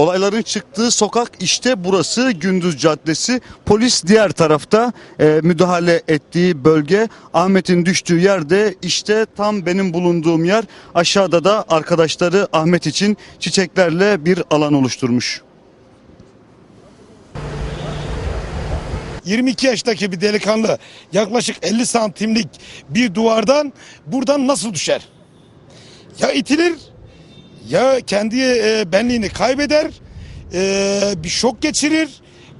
Olayların çıktığı sokak işte burası Gündüz Caddesi. Polis diğer tarafta e, müdahale ettiği bölge. Ahmet'in düştüğü yerde işte tam benim bulunduğum yer. Aşağıda da arkadaşları Ahmet için çiçeklerle bir alan oluşturmuş. 22 yaştaki bir delikanlı yaklaşık 50 santimlik bir duvardan buradan nasıl düşer? Ya itilir ya kendi e, benliğini kaybeder e, bir şok geçirir.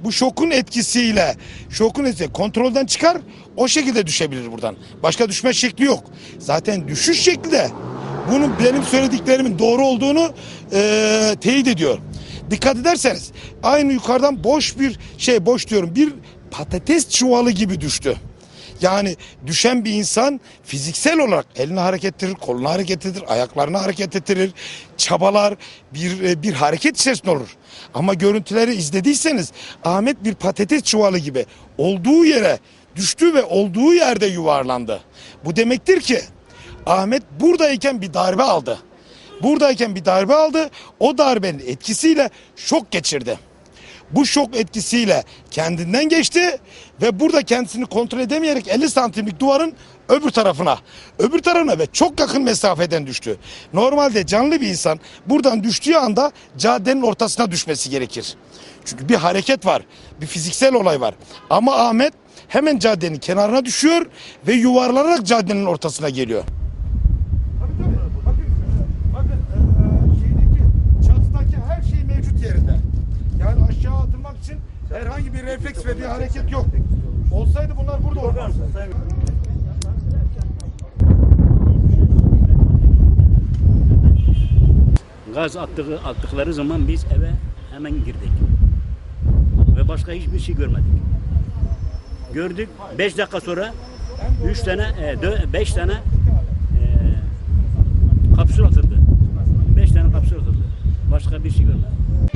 Bu şokun etkisiyle şokun etkisiyle kontrolden çıkar o şekilde düşebilir buradan. Başka düşme şekli yok. Zaten düşüş şekli de bunun benim söylediklerimin doğru olduğunu e, teyit ediyor. Dikkat ederseniz aynı yukarıdan boş bir şey boş diyorum bir patates çuvalı gibi düştü. Yani düşen bir insan fiziksel olarak elini hareket ettirir, kolunu hareket ettirir, ayaklarını hareket ettirir, çabalar, bir e, bir hareket içerisinde olur. Ama görüntüleri izlediyseniz Ahmet bir patates çuvalı gibi olduğu yere düştü ve olduğu yerde yuvarlandı. Bu demektir ki Ahmet buradayken bir darbe aldı. Buradayken bir darbe aldı. O darbenin etkisiyle şok geçirdi. Bu şok etkisiyle kendinden geçti ve burada kendisini kontrol edemeyerek 50 santimlik duvarın öbür tarafına, öbür tarafına ve çok yakın mesafeden düştü. Normalde canlı bir insan buradan düştüğü anda caddenin ortasına düşmesi gerekir. Çünkü bir hareket var, bir fiziksel olay var. Ama Ahmet hemen caddenin kenarına düşüyor ve yuvarlanarak caddenin ortasına geliyor. İçin herhangi bir refleks ve bir hareket yok. Olsaydı bunlar burada olmazdı. Gaz attığı, attıkları zaman biz eve hemen girdik. Ve başka hiçbir şey görmedik. Gördük 5 dakika sonra 3 tane, 5 tane e, kapsül atıldı. 5 tane kapsül atıldı. Başka bir şey görmedik.